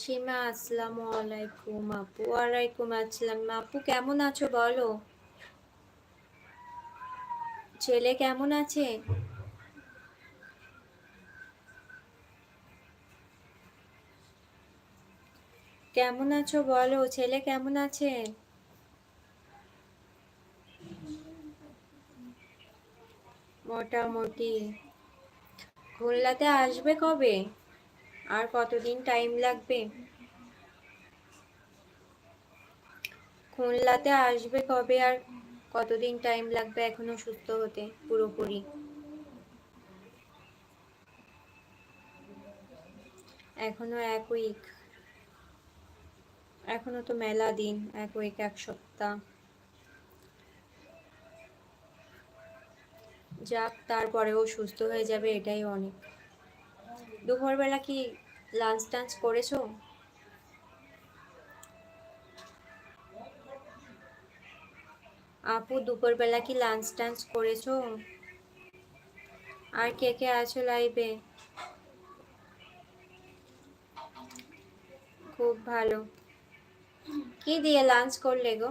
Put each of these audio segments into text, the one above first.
সীমা আসসালামু আলাইকুম আপু। ওয়ালাইকুম আসসালাম। আপু, কেমন আছো বলো? ছেলে কেমন আছে? কেমন আছো বলো? ছেলে কেমন আছে? মোটামুটি। খুলনাতে আসবে কবে? আর কতদিন টাইম লাগবে? খুলনাতে আসবে কবে আর কতদিন টাইম লাগবে এখনও সুস্থ হতে পুরোপুরি? এখনও এক উইক এখনও তো মেলা দিন, এক উইক এক সপ্তাহ। যাক, তারপরেও সুস্থ হয়ে যাবে এটাই অনেক। দুপুরবেলা কি লাঞ্চ টাঞ্চ করেছ? আপু, দুপুরবেলা কি লাঞ্চ টাঞ্চ করেছ? আর কে কে আছো লাইভে? খুব ভালো। কি দিয়ে লাঞ্চ করলে গো?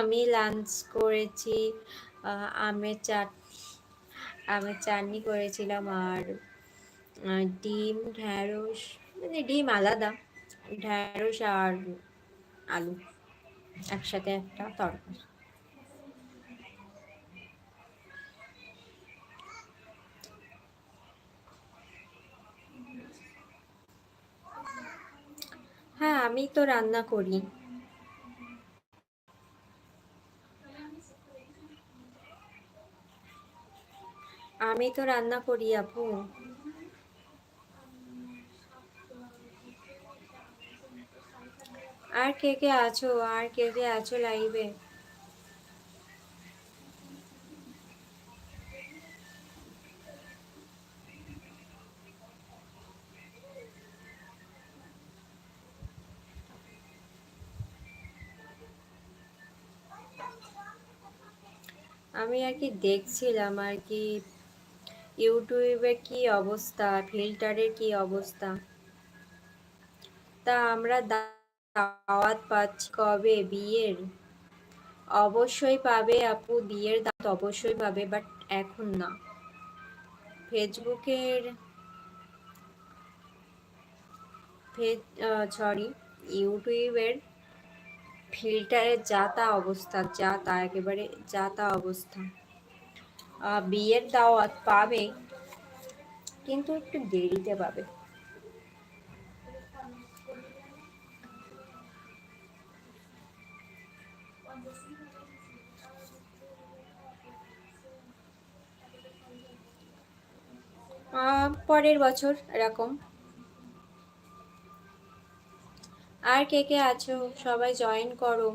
আমি লাঞ্চ করেছি আমের চাট আমের চাটনি করেছিলাম আর ডিম, ঢ্যাঁড়স মানে ডিম আলাদা, ঢ্যাঁড়স আর আলু, একসাথে একটা তরকারি। হ্যাঁ আমি তো রান্না করি। আমি তো রান্না করি, আপু। আর কে কে আছো? আর কে কে আছো লাইভে আমি আর কি দেখছিলাম আর কি ইউটিউবের কি অবস্থা? ফিল্টারের কি অবস্থা? তা আমরা দাওয়াত পাচ্ছি কবে? বিয়ের? অবশ্যই পাবে আপু, বিয়ের দাওয়াত অবশ্যই পাবে বাট এখন না। ফেসবুকের সরি ইউটিউবের ফিল্টারের যা তা অবস্থা, যা তা একেবারে যা তা অবস্থা। বিয়ের দাওয়াত পাবে, কিন্তু একটু দেরিতে পাবে। পরের বছর এরকম। আর কে কে আছো? সবাই জয়েন করো।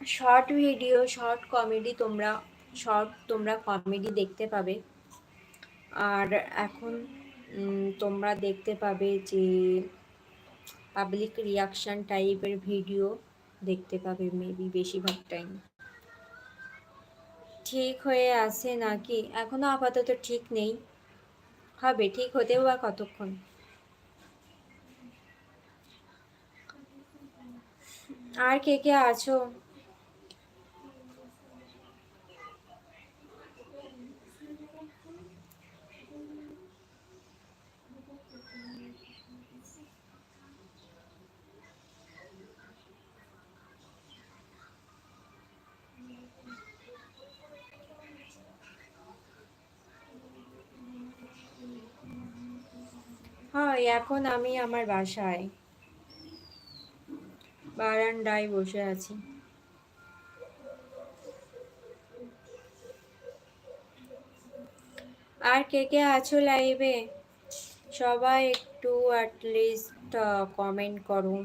শর্ট ভিডিও শর্ট কমেডি তোমরা শর্ট তোমরা কমেডি দেখতে পাবে। আর এখন তোমরা দেখতে পাবে যে পাবলিক রিয়াকশান টাইপের ভিডিও দেখতে পাবে মেবি বেশিরভাগ টাইম ঠিক হয়ে আছে নাকি? এখনও আপাতত ঠিক নেই। হবে, ঠিক হতেও বা কতক্ষণ? আর কে কে আছো? হয় এখন আমি আমার বাসায়। বারান্দায় বসে আছি। আর কে কে আছো লাইভে সবাই একটু অ্যাটলিস্ট কমেন্ট করো।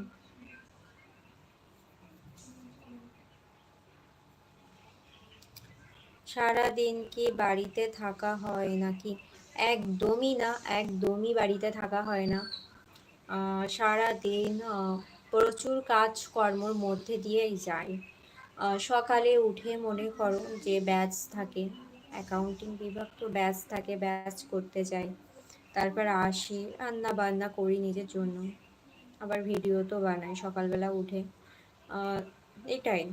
সারাদিন কি বাড়িতে থাকা হয় নাকি? একদমই না, একদমই বাড়িতে থাকা হয় না। সারা দিন প্রচুর কাজকর্মর মধ্যে দিয়েই যাই সকালে উঠে মনে করো যে ব্যাচ থাকে অ্যাকাউন্টিং বিভাগ তো ব্যাচ থাকে, ব্যাচ করতে যাই। তারপর আসি রান্না বান্না করি নিজের জন্য। আবার ভিডিও তো বানাই সকালবেলা উঠে। এটাই,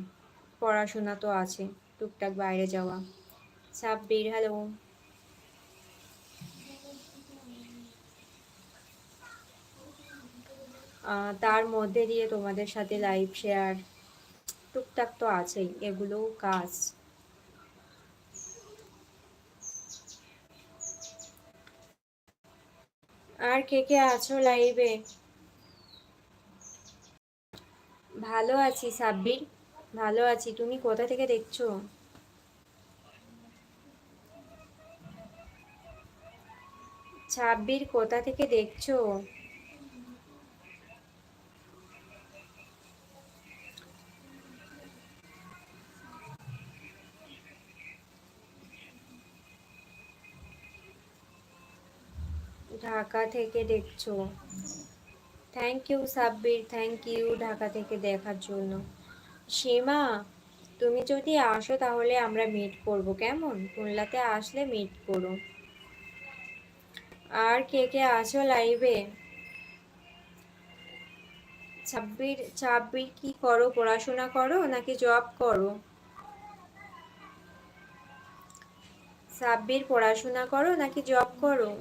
পড়াশোনা তো আছে, টুকটাক বাইরে যাওয়া। সাব্বির হ্যালো তার মধ্যে দিয়ে তোমাদের সাথে লাইভ শেয়ার টুকটাক তো আছেই, এগুলোও কাজ। আর কে কে আছো লাইভে ভালো আছি, সাব্বির। ভালো আছি, তুমি কোথা থেকে দেখছ? ছাব্বির কোথা থেকে দেখছ? ঢাকা থেকে দেখছ। Thank you Sabbir. Thank you Dhaka থেকে দেখার জন্য। সীমা, তুমি যদি আসো তাহলে আমরা মিট করব, কেমন? খুলনাতে আসলে মিট করো। আর কে কে আছো লাইভে ছাব্বির ছাব্বির কি করো? পড়াশোনা করো নাকি জব করো? সাব্বির, পড়াশোনা করো নাকি জব করো?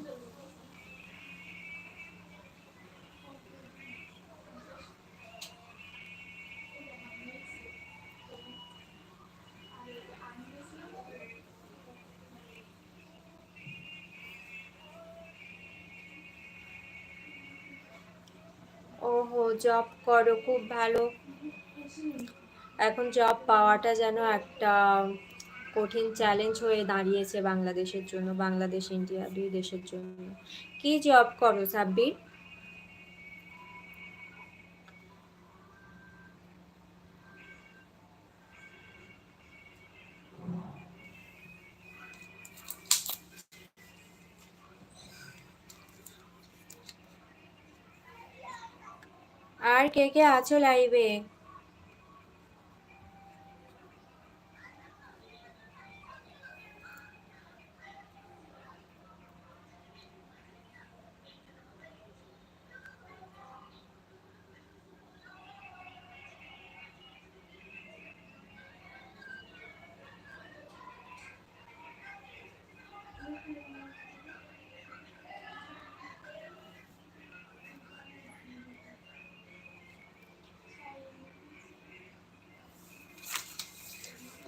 জব করো, খুব ভালো। এখন জব পাওয়াটা যেন একটা কঠিন চ্যালেঞ্জ হয়ে দাঁড়িয়েছে বাংলাদেশের জন্য, বাংলাদেশ ইন্ডিয়া দুই দেশের জন্য। কি জব করো, সাব্বির? আর কে কে আছো লাইভে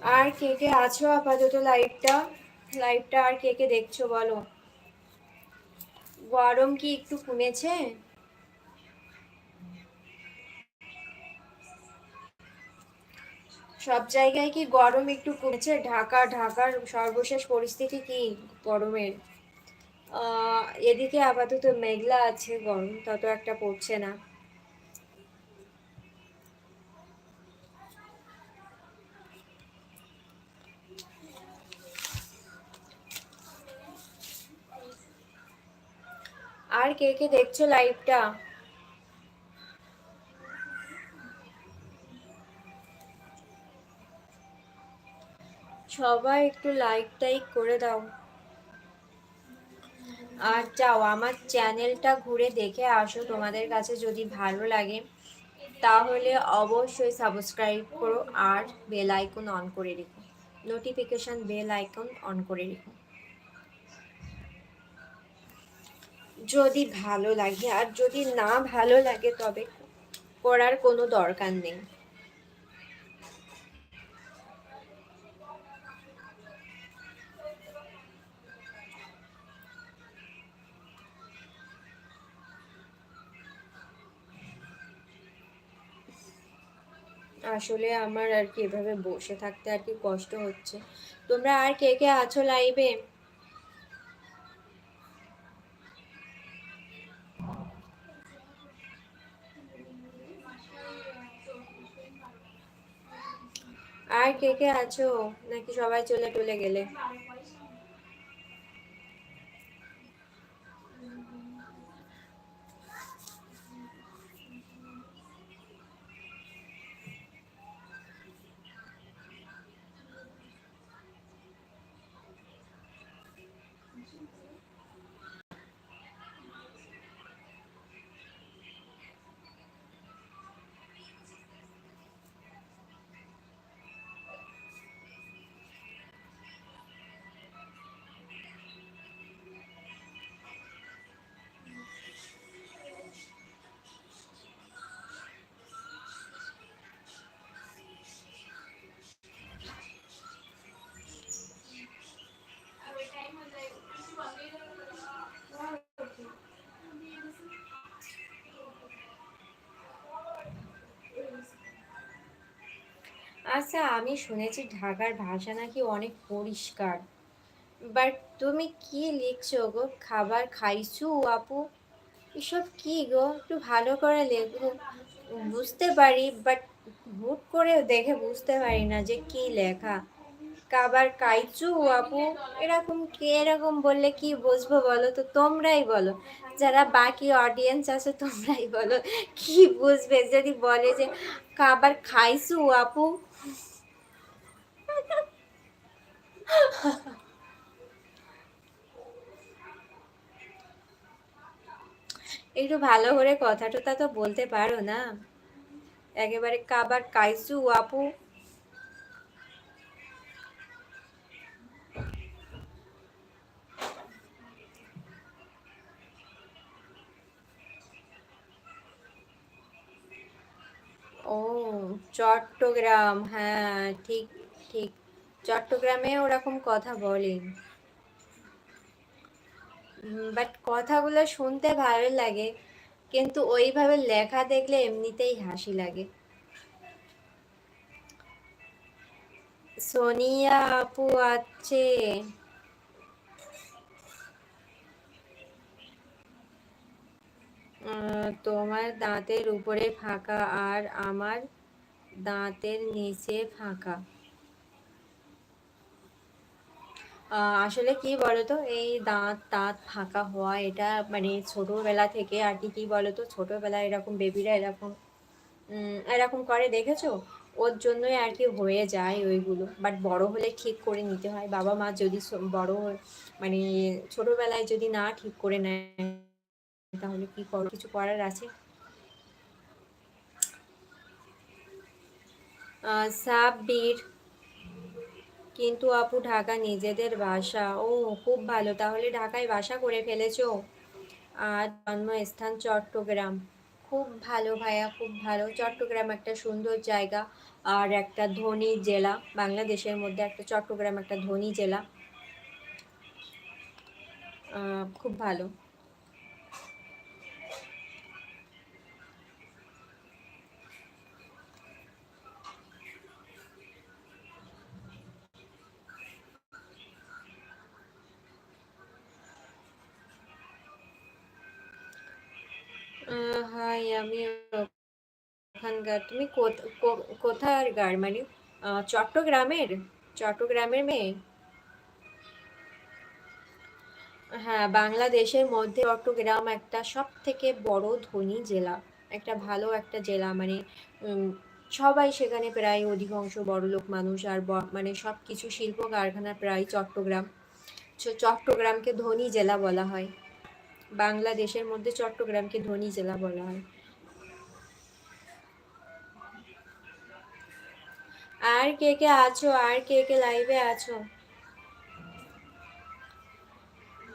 আর কে কে আছো আপাতত লাইভটা লাইভটা আর কে কে দেখছ বলো? গরম কি একটু কমেছে? সব জায়গায় কি গরম একটু কমেছে? ঢাকা, ঢাকার সর্বশেষ পরিস্থিতি কি গরমের? এদিকে আপাতত মেঘলা আছে গরম, তত একটা পড়ছে না। আর কে কে দেখছ লাইভটা? সবাই একটু লাইক টাইক করে দাও। আর যাও, আমার চ্যানেলটা ঘুরে দেখে আসো তোমাদের কাছে যদি ভালো লাগে। তাহলে অবশ্যই সাবস্ক্রাইব করো আর বেল আইকন অন করে রেখো। নোটিফিকেশন বেল আইকন অন করে রেখো। যদি ভালো লাগে, আর যদি না ভালো লাগে, তবে করার কোনো দরকার নেই। আসলে আমার আর কি এভাবে বসে থাকতে আর কি কষ্ট হচ্ছে। তোমরা আর কে কে আছো লাইভে আর কে কে আছো? নাকি সবাই চলে টলে গেলে? আচ্ছা আমি শুনেছি ঢাকার ভাষা নাকি অনেক পরিষ্কার। বাট তুমি কি লিখছো গো? খাবার খাইছু আপু? এসব কি গো? একটু ভালো করে লেখো। বুঝতে পারি, বাট হুট করে দেখে বুঝতে পারি না যে কি লেখা। কাবার কাইচু আপু? এরকম কে এরকম বললে কি বুঝব বলো তো? তোমরাই বলো। যারা বাকি অডিয়েন্স আছে, তোমরাই বলো। কি বুঝবে? যদি বলে যে কাবার খাইছু আপু? একটু ভালো করে কথাটা তো বলতে পারো না। একেবারে কাবার কাইসু আপু। ও, চট্টগ্রাম হ্যাঁ ঠিক। ঠিক। চট্টগ্রামে ওরকম কথা বলেন। বাট কথাগুলো শুনতে ভালো লাগে, কিন্তু ওইভাবে লেখা দেখলে এমনিতেই হাসি লাগে। সোনিয়া আপু আছে। তোমার দাঁতের উপরে ফাঁকা আর আমার দাঁতের নিচে ফাঁকা। আসলে কি বলতো? এই দাঁত দাঁত ফাঁকা হওয়া এটা মানে ছোটোবেলা থেকে আর কি কি বলতো? ছোটবেলায় এরকম বেবিরা এরকম এরকম করে দেখেছ? ওর জন্যই আর কি হয়ে যায় ওইগুলো। বাট বড় হলে ঠিক করে নিতে হয়। বাবা মা যদি বড় মানে ছোটোবেলায় যদি না ঠিক করে নেয়, তাহলে কি করো, কিছু করার আছে? সাব্বির কিন্তু আপু ঢাকা নিজেদের বাসা ও, খুব ভালো। তাহলে ঢাকায় বাসা করে ফেলেছো? আর জন্মস্থান চট্টগ্রাম। খুব ভালো ভাইয়া, খুব ভালো। চট্টগ্রাম একটা সুন্দর জায়গা। আর একটা ধনী জেলা। বাংলাদেশের মধ্যে একটা চট্টগ্রাম একটা ধনী জেলা। খুব ভালো। আমি, ওখানকার, তুমি কোথার গার মানে চট্টগ্রামের? চট্টগ্রামের মেয়ে? হ্যাঁ বাংলাদেশের মধ্যে চট্টগ্রাম একটা সব থেকে বড় ধনী জেলা। একটা ভালো একটা জেলা। মানে সবাই সেখানে প্রায় অধিকাংশ বড় লোক মানুষ আর মানে সব কিছু শিল্প কারখানা প্রায় চট্টগ্রাম। চট্টগ্রামকে ধনী জেলা বলা হয়। বাংলাদেশের মধ্যে চট্টগ্রামকে ধনী জেলা বলা হয়। আর কে কে আছো? আর কে কে লাইভে আছো?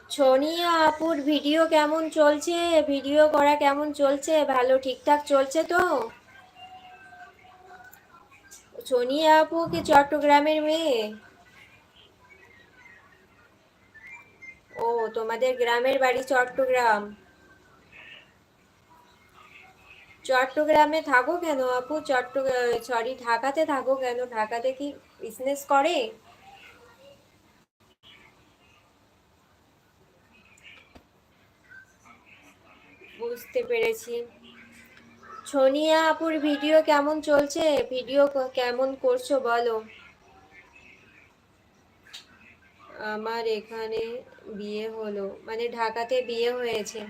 সোনিয়া আপুর ভিডিও কেমন চলছে? ভিডিও করা কেমন চলছে? ভালো ঠিকঠাক চলছে তো? সোনিয়া আপু কি চট্টগ্রামের মেয়ে? ও, তোমাদের গ্রামের বাড়ি চট্টগ্রাম। চট্টগ্রামে থাকো কেন আপু? চট্টগ্রাম সরি ঢাকাতে থাকো কেন? ঢাকাতে কি বিজনেস করে? বুঝতে পেরেছি। সোনিয়া আপুর ভিডিও কেমন চলছে? ভিডিও কেমন করছ বলো? আমার এখানে বিয়ে হলো মানে ঢাকাতে বিয়ে হয়েছে।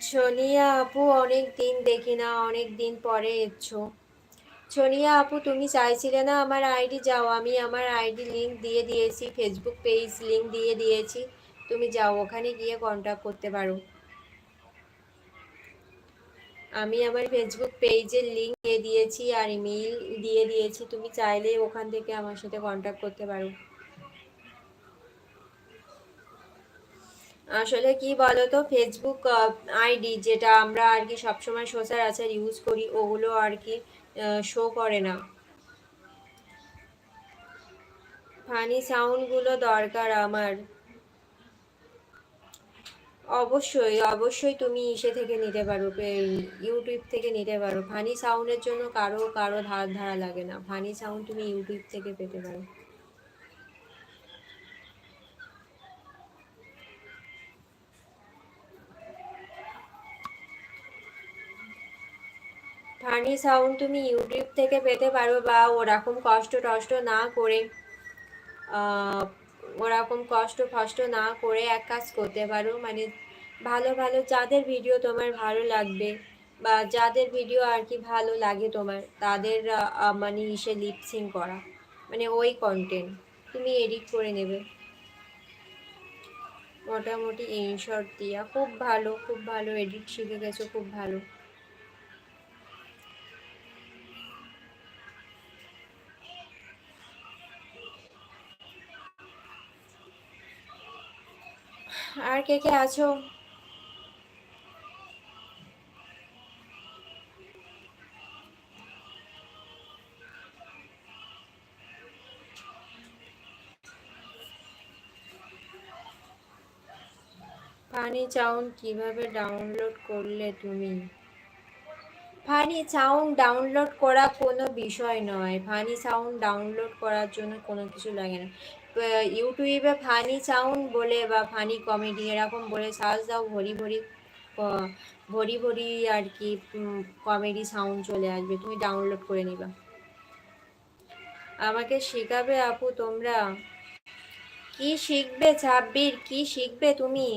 সোনিয়া আপু অনেক দিন দেখি না অনেক দিন পরে এসছো সোনিয়া আপু, তুমি চাইছিলে না আমার আইডি যাও? আমি আমার আইডি লিঙ্ক দিয়ে দিয়েছি, ফেসবুক পেজ লিঙ্ক দিয়ে দিয়েছি। তুমি যাও, ওখানে গিয়ে কন্ট্যাক্ট করতে পারো। আমি আমার ফেসবুক পেজের লিঙ্ক দিয়ে দিয়েছি আর ইমেইল দিয়ে দিয়েছি। তুমি চাইলে ওখান থেকে আমার সাথে কন্ট্যাক্ট করতে পারো। আসলে কি বলতো ফেসবুক আইডি যেটা আমরা আর কি সবসময় সচরাচর ইউজ করি, ওগুলো আর কি শো করে না। ফানি সাউন্ডগুলো দরকার আমার। অবশ্যই অবশ্যই তুমি ইসে থেকে নিতে পারো ইউটিউব থেকে নিতে পারো। ফানি সাউন্ডের জন্য কারও কারও ধার ধারা লাগে না। ফানি সাউন্ড তুমি ইউটিউব থেকে পেতে পারো। ফানি সাউন্ড তুমি ইউটিউব থেকে পেতে পারো বা ওরকম কষ্ট টষ্ট না করে ওরকম কষ্ট ফষ্ট না করে এক কাজ করতে পারো। মানে ভালো ভালো যাদের ভিডিও তোমার ভালো লাগবে বা যাদের ভিডিও আর কি ভালো লাগে তোমার, তাদের মানে ইসে লিপসিং করা। মানে ওই কন্টেন্ট তুমি এডিট করে নেবে। মোটামুটি ইনশর্ট দিয়া। খুব ভালো খুব ভালো এডিট শিখে গেছো, খুব ভালো। আর কে কে আছো? ফানি চাউন কীভাবে ডাউনলোড করলে তুমি? ফানি সাউন্ড ডাউনলোড করা কোনো বিষয় নয়। ফানি সাউন্ড ডাউনলোড করার জন্য কোনো কিছু লাগে না। ইউটিউবে ফানি সাউন্ড বলে বা ফানি কমেডি এরকম বলে সার্চ দাও, ভরি ভরি ভরি ভরি আর কি কমেডি সাউন্ড চলে আসবে। তুমি ডাউনলোড করে নিবা। আমাকে শেখাবে আপু তোমরা? কি শিখবে ছাব্বির? কি শিখবে তুমি?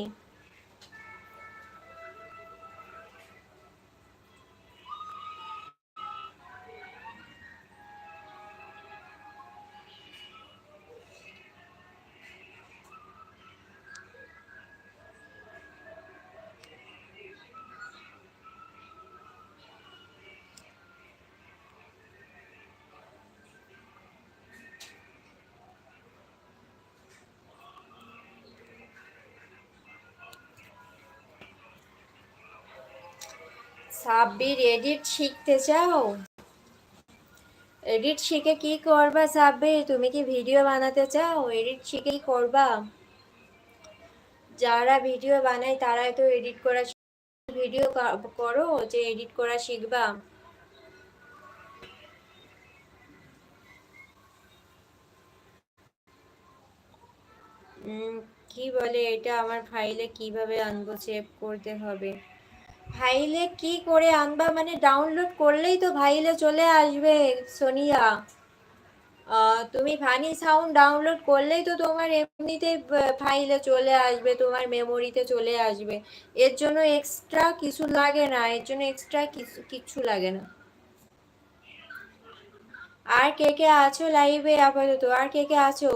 সাব্বির এডিট শিখতে চাও? এডিট শিখে কি করবা সাব্বির তুমি কি ভিডিও বানাতে চাও? এডিট শিখেই করবা? যারা ভিডিও বানায়, তারাই তো এডিট করা ভিডিও করো, যে এডিট করা শিখবা। কি বলে এটা? আমার ফাইলে কীভাবে আনব সেভ করতে হবে? ফাইলে কি করে আনবা? মানে ডাউনলোড করলেই তো ফাইলে চলে আসবে, সোনিয়া। তুমি ফানি সাউন্ড ডাউনলোড করলেই তো তোমার এমনিতেই ফাইলে চলে আসবে, তোমার মেমোরিতে চলে আসবে। এর জন্য এক্সট্রা কিছু লাগে না, এর জন্য এক্সট্রা কিছু কিচ্ছু লাগে না। আর কে কে আছো লাইভে আপাতত? আর কে কে আছো?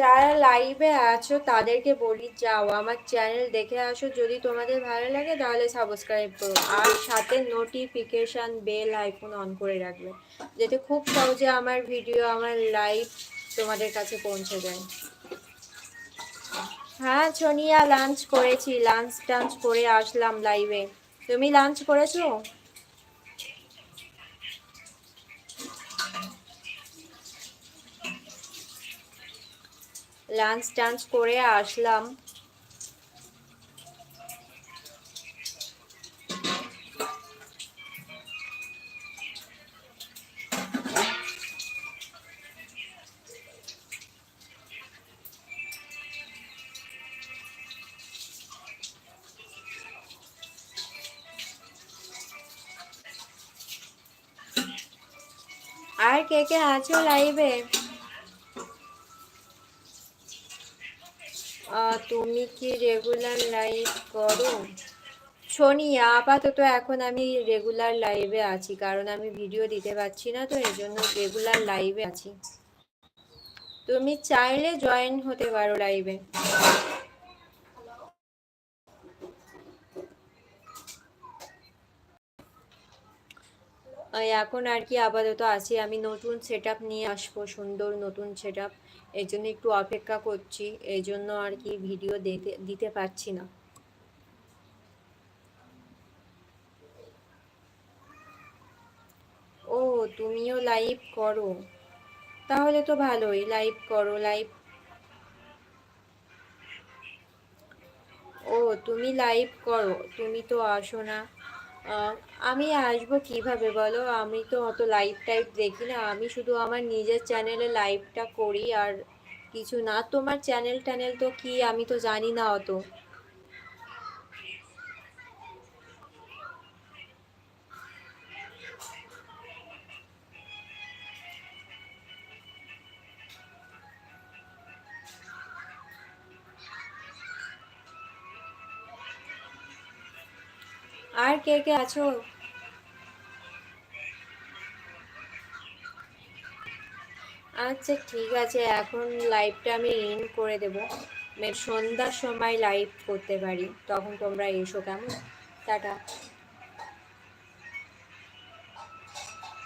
যারা লাইভে আছো, তাদেরকে বলি যাও, আমার চ্যানেল দেখে আসো। যদি তোমাদের ভালো লাগে, তাহলে সাবস্ক্রাইব করো। আর সাথে নোটিফিকেশান বেল আইফোন অন করে রাখবে, যাতে খুব সহজে আমার ভিডিও আমার লাইভ তোমাদের কাছে পৌঁছে যায়। হ্যাঁ সোনিয়া লাঞ্চ করেছি। লাঞ্চ টাঞ্চ করে আসলাম লাইভে তুমি লাঞ্চ করেছ? লাঞ্চ টাঞ্চ করে আসলাম। আর কে কে আছো লাইভে তুমি কি রেগুলার লাইভ করো? শনি আপাতত এখন আমি রেগুলার লাইভে আছি, কারণ আমি ভিডিও দিতে পারছি না, তো এই জন্য রেগুলার লাইভে আছি। তুমি চাইলে জয়েন হতে পারো লাইভে এখন আর কি আপাতত আছি, আমি নতুন সেট নিয়ে আসব, সুন্দর নতুন সেট এই জন্য একটু অপেক্ষা করছি, এই জন্য আর কি ভিডিও দিতে দিতে পারছি না। ও, তুমিও লাইভ করো। তাহলে তো ভালোই লাইভ করো লাইভ ও, তুমি লাইভ করো, তুমি তো আসো না। আমি আসব কীভাবে বলো? আমি তো অত লাইভ টাইপ দেখি না। আমি শুধু আমার নিজের চ্যানেলে লাইভটা করি আর কিছু না। তোমার চ্যানেল ট্যানেল তো কি? আমি তো জানি না অত। কে কে আছো? আচ্ছা ঠিক আছে, এখন লাইভটা আমি এন্ড করে দেব। মে- সন্ধ্যার সময় লাইভ করতে পারি। তখন তোমরা এসো, কেমন? টাটা।